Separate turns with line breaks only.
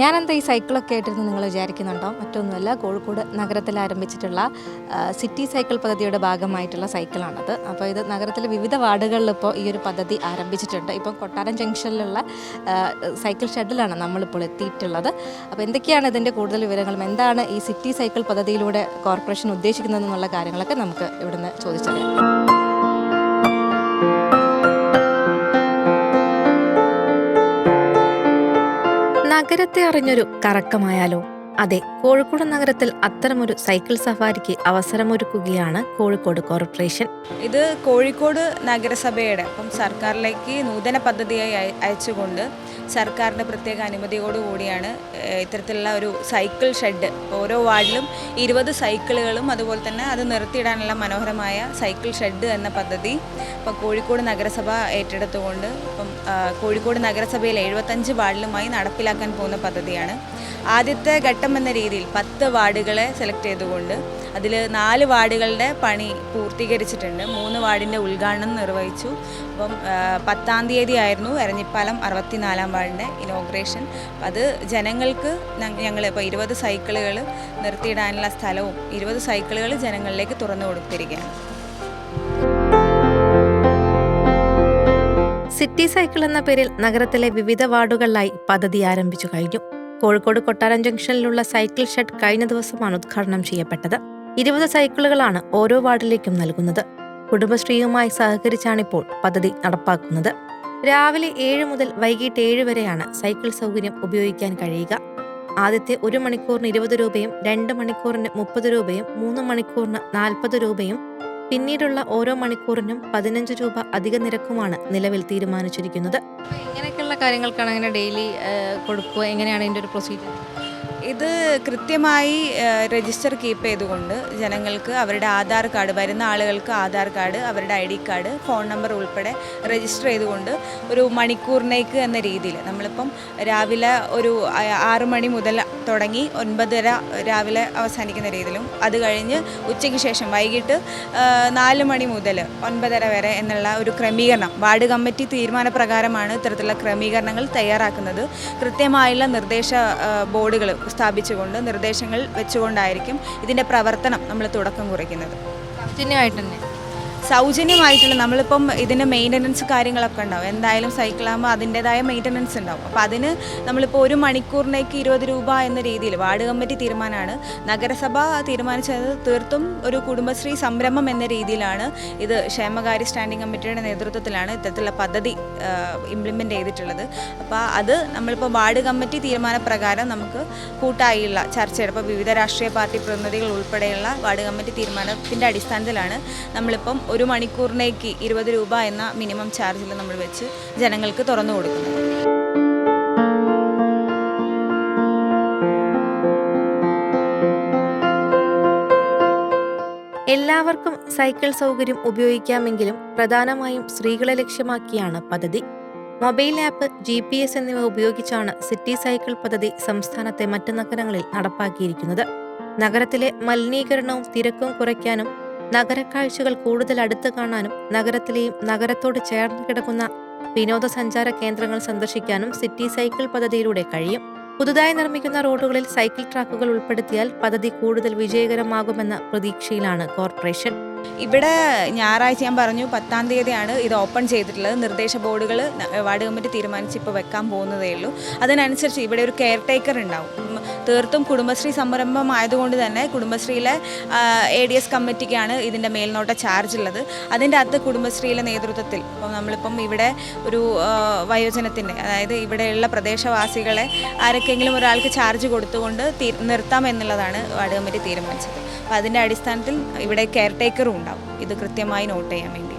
ഞാനെന്താ ഈ സൈക്കിളൊക്കെ ആയിട്ടിരുന്ന് നിങ്ങൾ വിചാരിക്കുന്നുണ്ടോ? മറ്റൊന്നുമല്ല കോഴിക്കോട് നഗരത്തിൽ ആരംഭിച്ചിട്ടുള്ള സിറ്റി സൈക്കിൾ പദ്ധതിയുടെ ഭാഗമായിട്ടുള്ള സൈക്കിളാണത് അപ്പോൾ ഇത് നഗരത്തിലെ വിവിധ വാർഡുകളിൽ ഇപ്പോൾ ഈ ഒരു പദ്ധതി ആരംഭിച്ചിട്ടുണ്ട്. ഇപ്പം കൊട്ടാരം ജംഗ്ഷനിലുള്ള സൈക്കിൾ ഷെഡിലാണ് നമ്മളിപ്പോൾ എത്തിയിട്ടുള്ളത്. അപ്പോൾ എന്തൊക്കെയാണ് ഇതിന്റെ കൂടുതൽ വിവരങ്ങളും എന്താണ് ഈ സിറ്റി സൈക്കിൾ പദ്ധതിയിലൂടെ കോർപ്പറേഷൻ ഉദ്ദേശിക്കുന്നത് എന്നുള്ള കാര്യങ്ങളൊക്കെ നമുക്ക് ഇവിടുന്ന് ചോദിച്ചറിയാം. നഗരത്തെ അറിഞ്ഞൊരു കറക്കമായാലോ? അതെ കോഴിക്കോട് നഗരത്തിൽ അത്തരമൊരു സൈക്കിൾ സഫാരിക്ക് അവസരമൊരുക്കുകയാണ് കോഴിക്കോട് കോർപ്പറേഷൻ.
ഇത് കോഴിക്കോട് നഗരസഭയുടെ അപ്പം സർക്കാരിലേക്ക് നൂതന പദ്ധതിയായി അയച്ചുകൊണ്ട് സർക്കാരിന്റെ പ്രത്യേക അനുമതിയോടുകൂടിയാണ് ഇത്തരത്തിലുള്ള ഒരു സൈക്കിൾ ഷെഡ്. ഓരോ വാർഡിലും ഇരുപത് സൈക്കിളുകളും അതുപോലെ തന്നെ അത് നിർത്തിയിടാനുള്ള മനോഹരമായ സൈക്കിൾ ഷെഡ് എന്ന പദ്ധതി ഇപ്പം കോഴിക്കോട് നഗരസഭ ഏറ്റെടുത്തുകൊണ്ട് ഇപ്പം കോഴിക്കോട് നഗരസഭയിൽ എഴുപത്തഞ്ച് വാർഡിലുമായി നടപ്പിലാക്കാൻ പോകുന്ന പദ്ധതിയാണ്. ആദ്യത്തെ ഘട്ടം എന്ന രീതിയിൽ പത്ത് വാർഡുകളെ സെലക്ട് ചെയ്തുകൊണ്ട് അതിൽ നാല് വാർഡുകളുടെ പണി പൂർത്തീകരിച്ചിട്ടുണ്ട്. മൂന്ന് വാർഡിന്റെ ഉദ്ഘാടനം നിർവഹിച്ചു. അപ്പം പത്താം തീയതി ആയിരുന്നു എരഞ്ഞിപ്പാലം അറുപത്തിനാലാം വാർഡിന്റെ ഇനോഗ്രേഷൻ. അത് ജനങ്ങൾക്ക് ഞങ്ങൾ ഇപ്പോൾ ഇരുപത് സൈക്കിളുകൾ നിർത്തിയിടാനുള്ള സ്ഥലവും ഇരുപത് സൈക്കിളുകൾ ജനങ്ങളിലേക്ക് തുറന്നു കൊടുത്തിരിക്കുകയാണ്.
സിറ്റി സൈക്കിൾ എന്ന പേരിൽ നഗരത്തിലെ വിവിധ വാർഡുകളിലായി പദ്ധതി ആരംഭിച്ചു കഴിഞ്ഞു. കോഴിക്കോട് കൊട്ടാരം ജംഗ്ഷനിലുള്ള സൈക്കിൾ ഷെഡ് കഴിഞ്ഞ ദിവസമാണ് ഉദ്ഘാടനം ചെയ്യപ്പെട്ടത്. ഇരുപത് സൈക്കിളുകളാണ് ഓരോ വാർഡിലേക്കും നൽകുന്നത്. കുടുംബശ്രീയുമായി സഹകരിച്ചാണിപ്പോൾ പദ്ധതി നടപ്പാക്കുന്നത്. രാവിലെ ഏഴ് മുതൽ വൈകിട്ട് ഏഴ് വരെയാണ് സൈക്കിൾ സൗകര്യം ഉപയോഗിക്കാൻ കഴിയുക. ആദ്യത്തെ ഒരു മണിക്കൂറിന് ഇരുപത് രൂപയും രണ്ട് മണിക്കൂറിന് മുപ്പത് രൂപയും മൂന്ന് മണിക്കൂറിന് നാൽപ്പത് രൂപയും പിന്നീടുള്ള ഓരോ മണിക്കൂറിനും പതിനഞ്ച് രൂപ അധിക നിരക്കുമാണ് നിലവിൽ തീരുമാനിച്ചിരിക്കുന്നത്. ഇങ്ങനെയൊക്കെയുള്ള കാര്യങ്ങൾക്കാണ് അങ്ങനെ ഡെയിലി കൊടുക്കുക. എങ്ങനെയാണ് ഇതിന്റെ ഒരു പ്രൊസീജിയർ?
ഇത് കൃത്യമായി രജിസ്റ്റർ കീപ്പ് ചെയ്തുകൊണ്ട് ജനങ്ങൾക്ക് അവരുടെ ആധാർ കാർഡ് വരുന്ന ആളുകൾക്ക് ആധാർ കാർഡ് അവരുടെ I D card phone number register register ചെയ്തുകൊണ്ട് ഒരു മണിക്കൂറിനേക്ക് എന്ന രീതിയിൽ നമ്മളിപ്പം രാവിലെ ഒരു ആറ് മണി മുതൽ തുടങ്ങി ഒൻപതര രാവിലെ അവസാനിക്കുന്ന രീതിയിലും അത് കഴിഞ്ഞ് ഉച്ചയ്ക്ക് ശേഷം വൈകിട്ട് നാല് മണി മുതൽ ഒൻപതര വരെ എന്നുള്ള ഒരു ക്രമീകരണം വാർഡ് കമ്മിറ്റി തീരുമാനപ്രകാരമാണ് ഇത്തരത്തിലുള്ള ക്രമീകരണങ്ങൾ തയ്യാറാക്കുന്നത്. കൃത്യമായുള്ള നിർദ്ദേശ ബോർഡുകൾ സ്ഥാപിച്ചുകൊണ്ട് നിർദ്ദേശങ്ങൾ വെച്ചുകൊണ്ടായിരിക്കും ഇതിന്റെ പ്രവർത്തനം നമ്മൾ തുടക്കം കുറിക്കുന്നത്.
സൗജന്യമായിട്ട് തന്നെ.
സൗജന്യമായിട്ടുള്ള നമ്മളിപ്പം ഇതിന് മെയിന്റനൻസ് കാര്യങ്ങളൊക്കെ ഉണ്ടാവും. എന്തായാലും സൈക്കിളാകുമ്പോൾ അതിന്റെതായ മെയിന്റനൻസ് ഉണ്ടാവും. അപ്പോൾ അതിന് നമ്മളിപ്പോൾ ഒരു മണിക്കൂറിനേക്ക് ഇരുപത് രൂപ എന്ന രീതിയിൽ വാർഡ് കമ്മിറ്റി തീരുമാനമാണ്. നഗരസഭ തീരുമാനിച്ചത് തീർത്തും ഒരു കുടുംബശ്രീ സംരംഭം എന്ന രീതിയിലാണ് ഇത് ക്ഷേമകാര്യ സ്റ്റാൻഡിംഗ് കമ്മിറ്റിയുടെ നേതൃത്വത്തിലാണ് ഇത്തരത്തിലുള്ള പദ്ധതി ഇംപ്ലിമെന്റ് ചെയ്തിട്ടുള്ളത്. അപ്പോൾ അത് നമ്മളിപ്പോൾ വാർഡ് കമ്മിറ്റി തീരുമാനപ്രകാരം നമുക്ക് കൂട്ടായുള്ള ചർച്ചയുടെ വിവിധ രാഷ്ട്രീയ പാർട്ടി പ്രതിനിധികൾ ഉൾപ്പെടെയുള്ള വാർഡ് കമ്മിറ്റി തീരുമാനത്തിന്റെ അടിസ്ഥാനത്തിലാണ് നമ്മളിപ്പം ഒരു മണിക്കൂറിനേക്ക് ഇരുപത് രൂപ എന്ന മിനിമം ചാർജിൽ നമ്മൾ വെച്ച് ജനങ്ങൾക്ക് തുറന്നു കൊടുക്കുന്നത്.
എല്ലാവർക്കും സൈക്കിൾ സൗകര്യം ഉപയോഗിക്കാമെങ്കിലും പ്രധാനമായും സ്ത്രീകളെ ലക്ഷ്യമാക്കിയാണ് പദ്ധതി. Mobile app G P S എന്നിവ ഉപയോഗിച്ചാണ് സിറ്റി സൈക്കിൾ പദ്ധതി സംസ്ഥാനത്തെ മറ്റു നഗരങ്ങളിൽ നടപ്പാക്കിയിരിക്കുന്നത്. നഗരത്തിലെ മലിനീകരണവും തിരക്കും കുറയ്ക്കാനും നഗരക്കാഴ്ചകൾ കൂടുതൽ അടുത്ത് കാണാനും നഗരത്തിലെയും നഗരത്തോട് ചേർന്ന് കിടക്കുന്ന വിനോദസഞ്ചാര കേന്ദ്രങ്ങൾ സന്ദർശിക്കാനും സിറ്റി സൈക്കിൾ പദ്ധതിയിലൂടെ കഴിയും. പുതുതായി നിർമ്മിക്കുന്ന റോഡുകളിൽ സൈക്കിൾ ട്രാക്കുകൾ ഉൾപ്പെടുത്തിയാൽ പദ്ധതി കൂടുതൽ വിജയകരമാകുമെന്ന പ്രതീക്ഷയിലാണ് കോർപ്പറേഷൻ.
ഇവിടെ ഞായറാഴ്ച ഞാൻ പറഞ്ഞു പത്താം തീയതിയാണ് ഇത് ഓപ്പൺ ചെയ്തിട്ടുള്ളത്. നിർദ്ദേശ ബോർഡുകൾ വാർഡ് കമ്മിറ്റി തീരുമാനിച്ച് ഇപ്പോൾ വെക്കാൻ പോകുന്നതേ ഉള്ളൂ. അതിനനുസരിച്ച് ഇവിടെ ഒരു കെയർ ടേക്കർ ഉണ്ടാവും. തീർത്തും കുടുംബശ്രീ സംരംഭം ആയതുകൊണ്ട് തന്നെ കുടുംബശ്രീയിലെ എ ഡി എസ് കമ്മിറ്റിക്കാണ് ഇതിന്റെ മേൽനോട്ട ചാർജ് ഉള്ളത്. അതിന്റെ അകത്ത് കുടുംബശ്രീയിലെ നേതൃത്വത്തിൽ ഇപ്പോൾ നമ്മളിപ്പം ഇവിടെ ഒരു വയോജനത്തിന്റെ അതായത് ഇവിടെയുള്ള പ്രദേശവാസികളെ ആരൊക്കെങ്കിലും ഒരാൾക്ക് ചാർജ് കൊടുത്തുകൊണ്ട് നിർത്താം എന്നുള്ളതാണ് വാർഡ് കമ്മിറ്റി തീരുമാനിച്ചത്. അപ്പോൾ അതിന്റെ അടിസ്ഥാനത്തിൽ ഇവിടെ കെയർ ടേക്കറും ഉണ്ടാവും. ഇത് കൃത്യമായി നോട്ട് ചെയ്യാൻ വേണ്ടി.